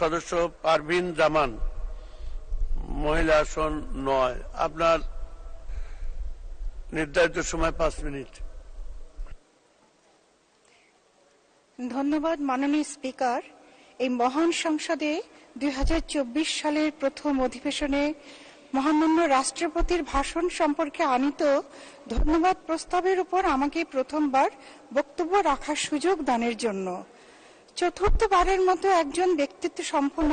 সদস্য পারভিন জামান, মহিলা আসন নয়। আপনার নির্ধারিত সময় পাঁচ মিনিট। ধন্যবাদ মাননীয় স্পিকার। এই মহান সংসদে দুই হাজার চব্বিশ সালের প্রথম অধিবেশনে মহামান্য রাষ্ট্রপতির ভাষণ সম্পর্কে আনিত ধন্যবাদ প্রস্তাবের উপর আমাকে প্রথমবার বক্তব্য রাখার সুযোগ দানের জন্য। চতুর্থবারের মতো একজন ব্যক্তিত্ব সম্পন্ন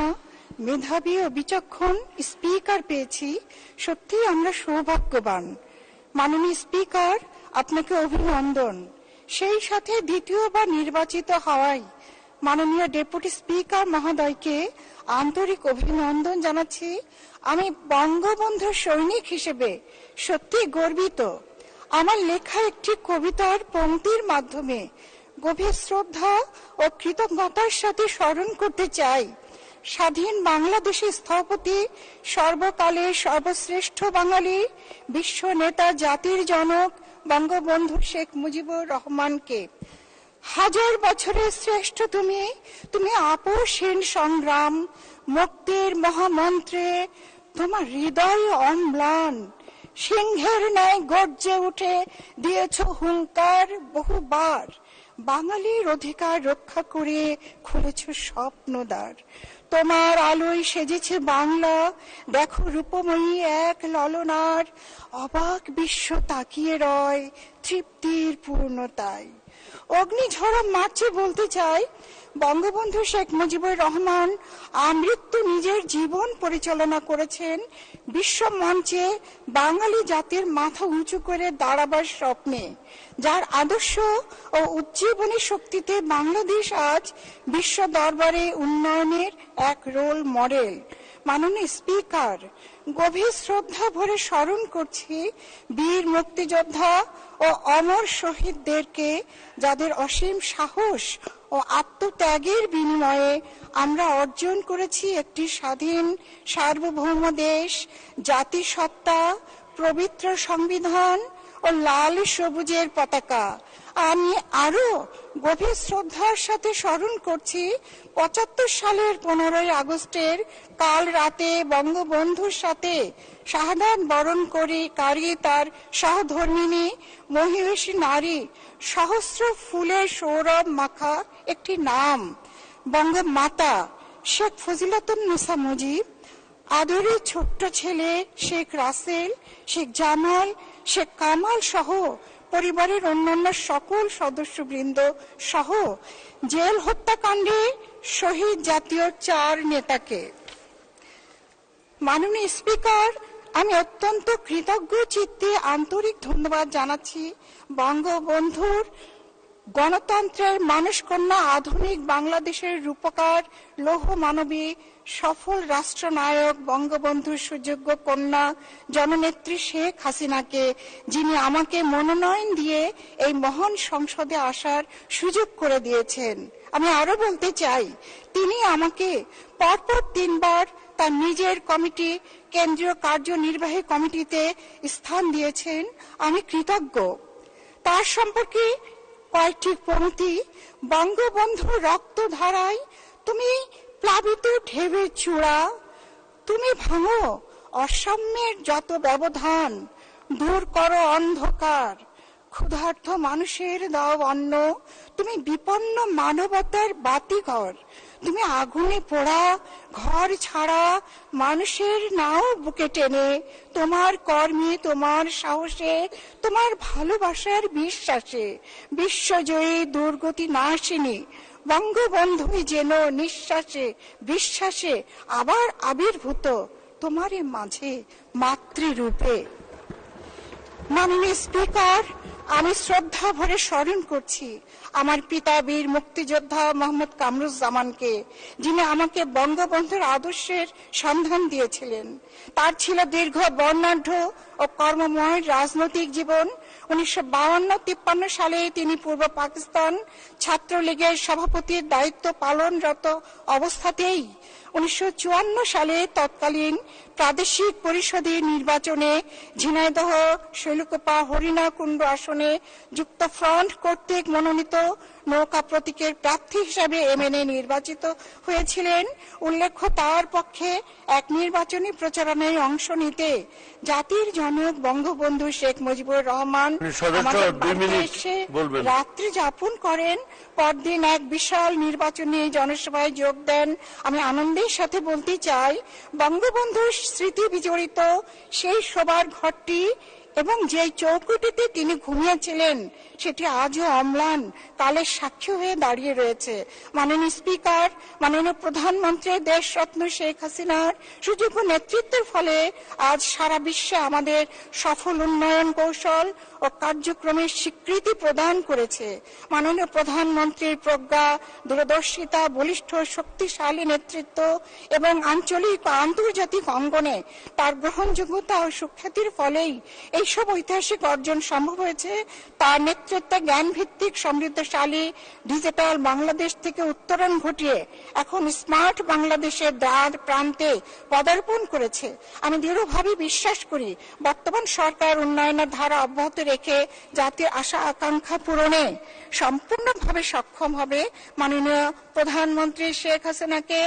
মেধাবী ও বিচক্ষণ স্পিকার পেয়েছি। সত্যিই আমরা সৌভাগ্যবান। মাননীয় স্পিকার, আপনাকে অভিনন্দন। সেই সাথে দ্বিতীয়বার নির্বাচিত হওয়ায় মাননীয় ডেপুটি স্পিকার মহোদয়কে আন্তরিক অভিনন্দন জানাচ্ছি। আমি বঙ্গবন্ধুর সৈনিক হিসেবে সত্যি গর্বিত। আমার লেখা একটি কবিতার পংক্তির মাধ্যমে গভীর শ্রদ্ধা ও কৃতজ্ঞতার সাথে স্মরণ করতে চাই। স্বাধীন বাংলাদেশের স্থপতি সর্বকালের সর্বশ্রেষ্ঠ বাঙালি, বিশ্ব নেতা, জাতির জনক বঙ্গবন্ধু শেখ মুজিবুর রহমানকে। হাজার বছরের শ্রেষ্ঠ তুমি তুমি আপোষহীন সংগ্রাম, মুক্তির মহামন্ত্রে তোমার হৃদয় অম্লান। সিংহের ন্যায় গর্জে উঠে দিয়েছ হুঙ্কার বহুবার। বাঙালির অধিকার রক্ষা করে খুলেছ স্বপ্নদ্বার তোমার আলোয় সেজেছে বাংলা। দেখো রূপময়ী এক ললনার। অবাক বিশ্ব তাকিয়ে রয় তৃপ্তির পূর্ণতায়। অগ্নিঝরা মার্চে বলতে চাই বঙ্গবন্ধু শেখ মুজিবুর রহমান আমৃত্যু নিজের জীবন পরিচালনা করেছেন বিশ্ব মঞ্চে বাঙালি জাতির মাথা উঁচু করে দাঁড়াবার স্বপ্নে, যার আদর্শ ও উজ্জীবনী শক্তিতে বাংলাদেশ আজ বিশ্ব দরবারে উন্নয়নের এক রোল মডেল মাননীয় স্পিকার, গভীর শ্রদ্ধা ভরে স্মরণ করছি বীর মুক্তিযোদ্ধা ও অমর শহীদদেরকে, যাদের অসীম সাহস ও আত্মত্যাগের বিনিময়ে আমরা অর্জন করেছি একটি স্বাধীন সার্বভৌম দেশ, জাতিসত্তা, পবিত্র সংবিধান ও লাল সবুজের পতাকা। আমি আরও গভীর শ্রদ্ধার সাথে স্মরণ করছি, পঁচাত্তর সালের পনেরোই আগস্টের কাল রাতে বঙ্গবন্ধুর সাথে শাহাদাত বরণ করে কারি তার সহধর্মিনী মহিষী নারী সহস্র ফুলের সৌরভ মাখা একটি নাম, বঙ্গমাতা শেখ ফজিলাতুন্নেসা মুজিব, আদরে ছোট্ট ছেলে শেখ রাসেল, শেখ জামাল, শেখ কামাল সহ পরিবারের অন্যান্য সকল সদস্যবৃন্দ সহ জেল হত্যাকাণ্ডে শহীদ জাতীয় চার নেতাকে। মাননীয় স্পিকার, আমি অত্যন্ত কৃতজ্ঞ চিত্তে আন্তরিক ধন্যবাদ জানাচ্ছি বঙ্গবন্ধুর গণতন্ত্রের মানুষকন্যা আধুনিক বাংলাদেশের রূপকার, লৌহ মানবী সফল রাষ্ট্রনায়ক বঙ্গবন্ধুর সুযোগ্য কন্যা জননেত্রী শেখ হাসিনাকে, যিনি আমাকে মনোনয়ন দিয়ে এই মহান সংসদে আসার সুযোগ করে দিয়েছেন। আমি আরও বলতে চাই, তিনি আমাকে পরপর তিনবার তার নিজের কমিটি, কেন্দ্রীয় কার্যনির্বাহী কমিটিতে স্থান দিয়েছেন। আমি কৃতজ্ঞ। তার সম্পর্কে কয়েকটি পংক্তি বঙ্গবন্ধু রক্ত ধারায় তুমি প্লাবিত ঢেউয়ের চূড়া। তুমি ভাঙো অসাম্যের যত ব্যবধান, দূর করো অন্ধকার। ক্ষুধার্থ মানুষের দাও অন্ন, তুমি বিপন্ন মানবতার বাতিঘর। তুমি আগুনে পোড়া, ঘর ছাড়া মানুষের নাও বুকে টেনে। তোমার কর্মে, তোমার সাহসে, তোমার ভালোবাসার বিশ্বাসে। বিশ্বজয়ী দুর্গতি নাশিনী বঙ্গবন্ধুই যেন নিঃশ্বাসে, বিশ্বাসে আবার আবির্ভূত তোমারই মাঝে মাতৃরূপে। মাননীয় স্পিকার, আমি শ্রদ্ধা ভরে স্মরণ করছি আমার পিতা বীর মুক্তিযোদ্ধা মোহাম্মদ কামরুজ্জামানকে, যিনি আমাকে বঙ্গবন্ধুর আদর্শের সন্ধান দিয়েছিলেন। তার ছিল দীর্ঘ বর্ণাঢ্য ও কর্মময় রাজনৈতিক জীবন উনিশশো তিপ্পান্ন সালে তিনি পূর্ব পাকিস্তান ছাত্রলীগের সভাপতির দায়িত্ব পালনরত অবস্থাতেই উনিশশো চুয়ান্ন সালে তৎকালীন প্রাদেশিক পরিষদের নির্বাচনে ঝিনাইদহ শৈলকুপা হরিণাকুণ্ড আসনে যুক্ত ফ্রন্ট কর্তৃক মনোনীত নৌকা প্রতীকের প্রার্থী হিসাবে এমএনএ নির্বাচিত হয়েছিলেন। উল্লেখ্য তার পক্ষে এক নির্বাচনী প্রচারণায় অংশ নিতে জাতির জনক বঙ্গবন্ধু শেখ মুজিবুর রহমান রাত্রি যাপন করেন। পরদিন এক বিশাল নির্বাচনী জনসভায় যোগ দেন। আমি আনন্দের সাথে বলতে চাই, বঙ্গবন্ধুর স্মৃতি বিজড়িত সেই সবার ঘরটি এবং যে চৌকুটিতে তিনি ঘুমিয়েছিলেন, সেটি আজও অম্লান কালের সাক্ষী হয়ে দাঁড়িয়ে রয়েছে। মাননীয় স্পিকার, মাননীয় প্রধানমন্ত্রী দেশরত্ন শেখ হাসিনার সুযোগ্য নেতৃত্বের ফলে আজ সারা বিশ্বে আমাদের সফল উন্নয়ন কৌশল ও কার্যক্রমের স্বীকৃতি প্রদান করেছে। মাননীয় প্রধানমন্ত্রীর প্রজ্ঞা, দূরদর্শিতা, বলিষ্ঠ শক্তিশালী নেতৃত্ব এবং আঞ্চলিক ও আন্তর্জাতিক অঙ্গনে তার গ্রহণযোগ্যতা ও সুখ্যাতির ফলেই এইসব ঐতিহাসিক অর্জন সম্ভব হয়েছে। তার নেতৃত্বে জ্ঞান ভিত্তিক সমৃদ্ধশালী ডিজিটাল বাংলাদেশ থেকে উত্তরণ ঘটিয়ে এখন স্মার্ট বাংলাদেশের দ্বার প্রান্তে পদার্পণ করেছে। আমি দৃঢ়ভাবে বিশ্বাস করি, বর্তমান সরকার উন্নয়নের ধারা অব্যাহত রেখে জাতির আশা আকাঙ্ক্ষা পূরণে সম্পূর্ণভাবে সক্ষম হবে মাননীয় প্রধানমন্ত্রী শেখ হাসিনাকে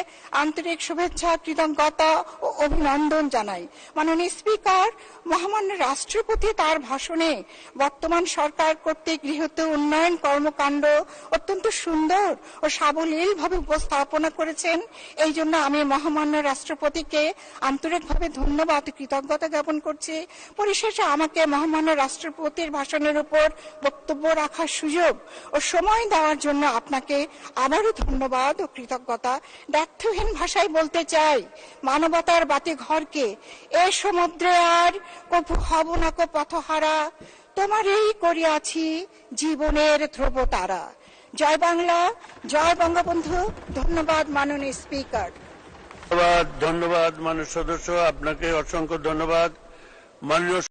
আন্তরিক শুভেচ্ছা, কৃতজ্ঞতা ও অভিনন্দন জানাই। মাননীয় স্পিকার, মহামান্য রাষ্ট্রপতি তার ভাষণে বর্তমান সরকার কর্তৃক গৃহীত উন্নয়ন কর্মকাণ্ড অত্যন্ত সুন্দর ও সাবলীলভাবে উপস্থাপনা করেছেন। এই জন্য আমি মহামান্য রাষ্ট্রপতিকে আন্তরিকভাবে ধন্যবাদ, কৃতজ্ঞতা জ্ঞাপন করছি। পরিশেষে আমাকে মহামান্য রাষ্ট্রপতির ভাষণের উপর বক্তব্য রাখার সুযোগ ও সময় দেওয়ার জন্য আপনাকে আবারও ধন্যবাদ। ও কৃতজ্ঞতা ব্যর্থহীন ভাষায় বলতে চাই, মানবতার বাতি ঘরকে। এ সমুদ্রে আর কপু হব না কো পথহারা। তোমারই করিয়াছি জীবনের ধ্রুব তারা জয় বাংলা, জয় বঙ্গবন্ধু। ধন্যবাদ মাননীয় স্পিকার। ধন্যবাদ ধন্যবাদ মাননীয় সদস্য। আপনাকে অসংখ্য ধন্যবাদ। মাননীয়